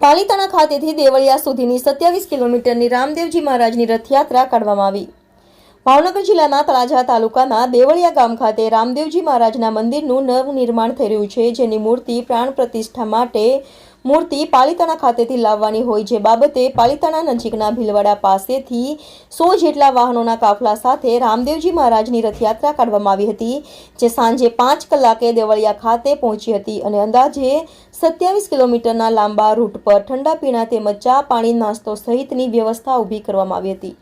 પાલીતાણા ખાતેથી દેવળિયા સુધીની સત્યાવીસ કિલોમીટરની રામદેવજી મહારાજની રથયાત્રા કાઢવામાં આવી. ભાવનગર જિલ્લાના તળાજા તાલુકાના દેવળિયા ગામ ખાતે રામદેવજી મહારાજના મંદિરનું નવનિર્માણ થઈ રહ્યું છે, જેની મૂર્તિ પ્રાણ પ્રતિષ્ઠા માટે મૂર્તિ પાલિતાણા ખાતેથી લાવવાની હોય જે બાબતે પાલિતાણા નજીકના ભીલવાડા પાસેથી સો જેટલા વાહનોના કાફલા સાથે રામદેવજી મહારાજની રથયાત્રા કાઢવામાં આવી હતી, જે સાંજે પાંચ કલાકે દેવળિયા ખાતે પહોંચી હતી અને અંદાજે સત્યાવીસ કિલોમીટરના લાંબા રૂટ પર ઠંડા પીણા તેમજ ચા પાણી નાસ્તો સહિતની વ્યવસ્થા ઊભી કરવામાં આવી હતી.